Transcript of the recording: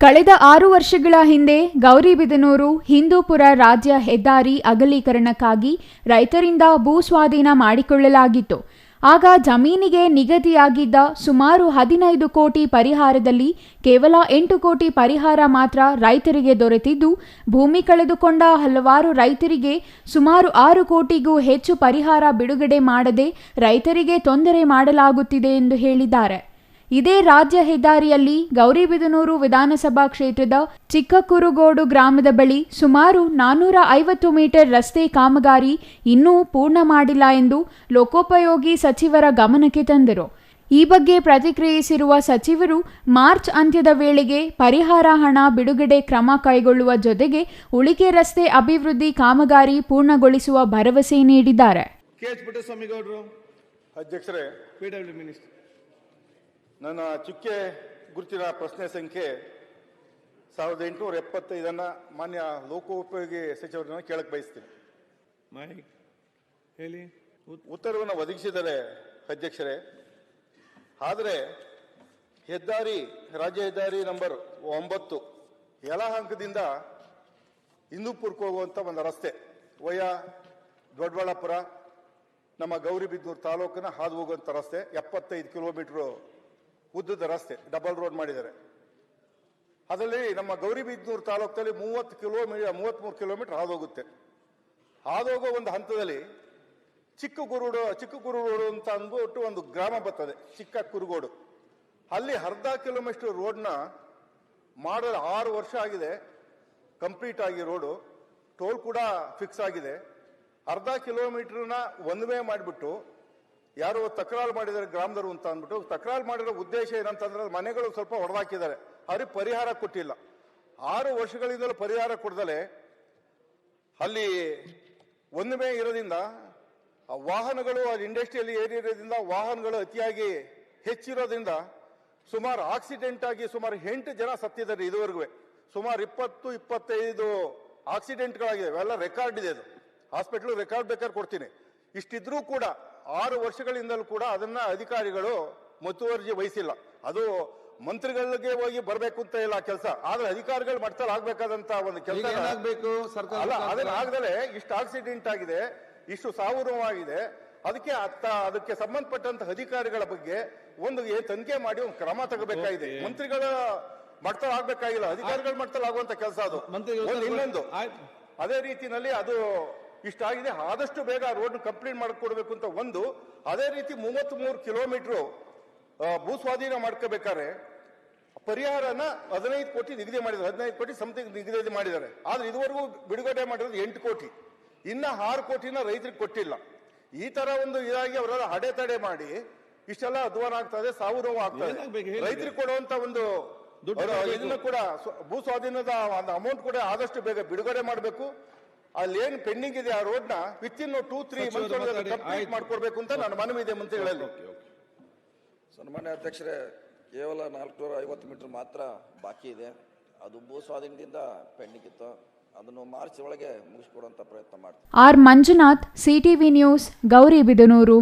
ಕಳೆದ ಆರು ವರ್ಷಗಳ ಹಿಂದೆ ಗೌರಿಬಿದನೂರು ಹಿಂದೂಪುರ ರಾಜ್ಯ ಹೆದ್ದಾರಿ ಅಗಲೀಕರಣಕ್ಕಾಗಿ ರೈತರಿಂದ ಭೂ ಸ್ವಾಧೀನ ಮಾಡಿಕೊಳ್ಳಲಾಗಿತ್ತು. ಆಗ ಜಮೀನಿಗೆ ನಿಗದಿಯಾಗಿದ್ದ ಸುಮಾರು ಹದಿನೈದು ಕೋಟಿ ಪರಿಹಾರದಲ್ಲಿ ಕೇವಲ ಎಂಟು ಕೋಟಿ ಪರಿಹಾರ ಮಾತ್ರ ರೈತರಿಗೆ ದೊರೆತಿದ್ದು, ಭೂಮಿ ಕಳೆದುಕೊಂಡ ಹಲವಾರು ರೈತರಿಗೆ ಸುಮಾರು ಆರು ಕೋಟಿಗೂ ಹೆಚ್ಚು ಪರಿಹಾರ ಬಿಡುಗಡೆ ಮಾಡದೆ ರೈತರಿಗೆ ತೊಂದರೆ ಮಾಡಲಾಗುತ್ತಿದೆ ಎಂದು ಹೇಳಿದ್ದಾರೆ. ಇದೇ ರಾಜ್ಯ ಹೆದ್ದಾರಿಯಲ್ಲಿ ಗೌರಿಬಿದನೂರು ವಿಧಾನಸಭಾ ಕ್ಷೇತ್ರದ ಚಿಕ್ಕಕುರುಗೋಡು ಗ್ರಾಮದ ಬಳಿ ಸುಮಾರು ನಾನ್ನೂರ ಐವತ್ತು ಮೀಟರ್ ರಸ್ತೆ ಕಾಮಗಾರಿ ಇನ್ನೂ ಪೂರ್ಣ ಮಾಡಿಲ್ಲ ಎಂದು ಲೋಕೋಪಯೋಗಿ ಸಚಿವರ ಗಮನಕ್ಕೆ ತಂದರು. ಈ ಬಗ್ಗೆ ಪ್ರತಿಕ್ರಿಯಿಸಿರುವ ಸಚಿವರು ಮಾರ್ಚ್ ಅಂತ್ಯದ ವೇಳೆಗೆ ಪರಿಹಾರ ಹಣ ಬಿಡುಗಡೆ ಕ್ರಮ ಕೈಗೊಳ್ಳುವ ಜೊತೆಗೆ ಉಳಿಕೆ ರಸ್ತೆ ಅಭಿವೃದ್ಧಿ ಕಾಮಗಾರಿ ಪೂರ್ಣಗೊಳಿಸುವ ಭರವಸೆ ನೀಡಿದ್ದಾರೆ. ನನ್ನ ಚುಕ್ಕೆ ಗುರುತಿನ ಪ್ರಶ್ನೆ ಸಂಖ್ಯೆ ಸಾವಿರದ ಎಂಟುನೂರ ಎಪ್ಪತ್ತೈದನ್ನು ಮಾನ್ಯ ಲೋಕೋಪಯೋಗಿ ಸಚಿವರನ್ನು ಕೇಳಕ್ಕೆ ಬಯಸ್ತೀನಿ. ಹೇಳಿ. ಉತ್- ಉತ್ತರವನ್ನು ಒದಗಿಸಿದರೆ ಅಧ್ಯಕ್ಷರೇ ಆದರೆ ಹೆದ್ದಾರಿ ರಾಜ್ಯ ಹೆದ್ದಾರಿ ನಂಬರ್ ಒಂಬತ್ತು ಯಲಹಂಕದಿಂದ ಹಿಂದೂಪುರಕ್ಕೆ ಹೋಗುವಂಥ ಒಂದು ರಸ್ತೆ ವಯ ದೊಡ್ಡಬಳ್ಳಾಪುರ ನಮ್ಮ ಗೌರಿಬಿದನೂರು ತಾಲೂಕಿನ ಹಾದು ಹೋಗುವಂಥ ರಸ್ತೆ ಎಪ್ಪತ್ತೈದು ಕಿಲೋಮೀಟ್ರು ಉದ್ದದ ರಸ್ತೆ ಡಬಲ್ ರೋಡ್ ಮಾಡಿದ್ದಾರೆ. ಅದರಲ್ಲಿ ನಮ್ಮ ಗೌರಿಬಿದ್ನೂರು ತಾಲೂಕಲ್ಲಿ ಮೂವತ್ತು ಕಿಲೋಮೀಟರ್ ಮೂವತ್ತ್ಮೂರು ಕಿಲೋಮೀಟರ್ ಹಾದೋಗುತ್ತೆ. ಹಾದೋಗೋ ಒಂದು ಹಂತದಲ್ಲಿ ಚಿಕ್ಕ ಗುರುಡು ಚಿಕ್ಕ ಕುರುಗೋಡು ಅಂತ ಅಂದ್ಬಿಟ್ಟು ಒಂದು ಗ್ರಾಮ ಬರ್ತದೆ, ಚಿಕ್ಕ ಕುರುಗೋಡು. ಅಲ್ಲಿ ಅರ್ಧ ಕಿಲೋಮೀಟರ್ ರೋಡ್ನ ಮಾಡಲು ಆರು ವರ್ಷ ಆಗಿದೆ. ಕಂಪ್ಲೀಟ್ ಆಗಿ ರೋಡು, ಟೋಲ್ ಕೂಡ ಫಿಕ್ಸ್ ಆಗಿದೆ. ಅರ್ಧ ಕಿಲೋಮೀಟರ್ನ ಒನ್ ವೇ ಮಾಡಿಬಿಟ್ಟು ಯಾರೋ ತಕರಾರು ಮಾಡಿದ್ದಾರೆ ಗ್ರಾಮದವರು ಅಂತ ಅಂದ್ಬಿಟ್ಟು, ತಕರಾರು ಮಾಡಿರೋ ಉದ್ದೇಶ ಏನಂತಂದ್ರೆ ಮನೆಗಳು ಸ್ವಲ್ಪ ಹೊಡೆದಾಕಿದ್ದಾರೆ. ಅವ್ರಿಗೆ ಪರಿಹಾರ ಕೊಟ್ಟಿಲ್ಲ. ಆರು ವರ್ಷಗಳಿಂದಲೂ ಪರಿಹಾರ ಕೊಡ್ದಲೆ, ಅಲ್ಲಿ ಒಂದು ಇರೋದ್ರಿಂದ ವಾಹನಗಳು ಅಲ್ಲಿ ಇಂಡಸ್ಟ್ರಿಯಲ್ಲಿ ಏರಿರೋದ್ರಿಂದ ವಾಹನಗಳು ಅತಿಯಾಗಿ ಹೆಚ್ಚಿರೋದ್ರಿಂದ ಸುಮಾರು ಆಕ್ಸಿಡೆಂಟ್ ಆಗಿ ಸುಮಾರು ಎಂಟು ಜನ ಸತ್ತಿದ್ದಾರೆ ಇದುವರೆಗೂ. ಸುಮಾರು ಇಪ್ಪತ್ತು, ಇಪ್ಪತ್ತೈದು ಆಕ್ಸಿಡೆಂಟ್ಗಳಾಗಿದೆ ಅವೆಲ್ಲ ರೆಕಾರ್ಡ್ ಇದೆ ಅದು. ಹಾಸ್ಪಿಟ್ಲು ರೆಕಾರ್ಡ್ ಬೇಕಾದ್ರೆ ಕೊಡ್ತೀನಿ. ಇಷ್ಟಿದ್ರೂ ಕೂಡ ಆರು ವರ್ಷಗಳಿಂದಲೂ ಕೂಡ ಅದನ್ನ ಅಧಿಕಾರಿಗಳು ಮುತುವರ್ಜಿ ವಹಿಸಿಲ್ಲ. ಅದು ಮಂತ್ರಿಗಳಿಗೆ ಹೋಗಿ ಬರಬೇಕು ಅಂತ ಇಲ್ಲ ಕೆಲಸ. ಆದ್ರೆ ಅಧಿಕಾರಿಗಳು ಮಟ್ಟದಲ್ಲಿ ಆಗ್ಬೇಕಾದಂತ ಒಂದು ಕೆಲಸ ಏನಾಗ್ಬೇಕು ಸರ್ಕಾರ ಅಲ್ಲ ಅದನ್ನ? ಆಗದಲೆ ಇಷ್ಟು ಆಕ್ಸಿಡೆಂಟ್ ಆಗಿದೆ ಇಷ್ಟು ಸಾವು ನೋವಾಗಿದೆ ಅದಕ್ಕೆ ಅತ್ತ ಅದಕ್ಕೆ ಸಂಬಂಧಪಟ್ಟಂತ ಅಧಿಕಾರಿಗಳ ಬಗ್ಗೆ ಒಂದು ತನಿಖೆ ಮಾಡಿ ಒಂದು ಕ್ರಮ ತಗೋಬೇಕಾಗಿದೆ. ಮಂತ್ರಿಗಳ ಮಟ್ಟದಲ್ಲಿ ಆಗ್ಬೇಕಾಗಿಲ್ಲ. ಅಧಿಕಾರಿಗಳ ಮಟ್ಟದಲ್ಲಿ ಆಗುವಂತ ಕೆಲಸ ಅದು. ಇನ್ನೊಂದು. ಅದೇ ರೀತಿಯಲ್ಲಿ ಅದು ಇಷ್ಟಾಗಿದೆ ಆದಷ್ಟು ಬೇಗ ರೋಡ್ ಕಂಪ್ಲೀಟ್ ಮಾಡಿಕೊಡ್ಬೇಕು ಅಂತ ಒಂದು ಅದೇ ರೀತಿ ಮೂವತ್ತ್ ಮೂರು ಕಿಲೋಮೀಟರ್ ಭೂ ಸ್ವಾಧೀನ ಮಾಡ್ಕೋಬೇಕಾದ್ರೆ ಪರಿಹಾರನ ಹದಿನೈದು ಕೋಟಿ ನಿಗದಿ ಮಾಡಿದ್ದಾರೆ. ಹದಿನೈದು ಕೋಟಿ ಸಮಥಿಂಗ್ ನಿಗದಿ ಮಾಡಿದ್ದಾರೆ. ಆದ್ರೆ ಇದುವರೆಗೂ ಬಿಡುಗಡೆ ಮಾಡಿರೋದು ಎಂಟು ಕೋಟಿ. ಇನ್ನ ಆರು ಕೋಟಿನ ರೈತರಿಗೆ ಕೊಟ್ಟಿಲ್ಲ. ಈ ತರ ಒಂದು ಇದಾಗಿ ಅವರೆಲ್ಲ ಅಡೆತಡೆ ಮಾಡಿ ಇಷ್ಟೆಲ್ಲ ಅಧ್ವಾನ ಆಗ್ತದೆ ಸಾವು ನೋವು ಆಗ್ತದೆ ರೈತರಿಗೆ ಕೊಡುವಂತ ಒಂದು ಇದನ್ನ ಕೂಡ ಭೂ ಸ್ವಾಧೀನದ ಒಂದು ಅಮೌಂಟ್ ಕೂಡ ಆದಷ್ಟು ಬೇಗ ಬಿಡುಗಡೆ ಮಾಡಬೇಕು. ಅಲ್ಲಿ ಏನ್ ಪೆಂಡಿಂಗ್ ಇದೆ ಆ ರೋಡ್ನ within two three month complete. ಮಾಡ್ಕೊಡ್ಬೇಕು ಅಂತ ನನ್ನ ಮನವಿ ಇದೆ ಮಂತ್ರಿಗಳಲ್ಲಿ ಓಕೆ, ಓಕೆ. ಸನ್ಮಾನ್ಯ ಅಧ್ಯಕ್ಷರೇ ಕೇವಲ ನಾಲ್ಕುನೂರ ಐವತ್ತು ಮೀಟರ್ ಮಾತ್ರ ಬಾಕಿ ಇದೆ. ಅದು ಭೂ ಸ್ವಾಧೀನದಿಂದ ಪೆಂಡಿಂಗ್ ಇತ್ತು. ಅದನ್ನು ಮಾರ್ಚ್ ಒಳಗೆ ಮುಗಿಸ್ಕೊಡುವಂತ ಪ್ರಯತ್ನ ಮಾಡ್ತೀವಿ. R Manjunath CTV news Gauribidanur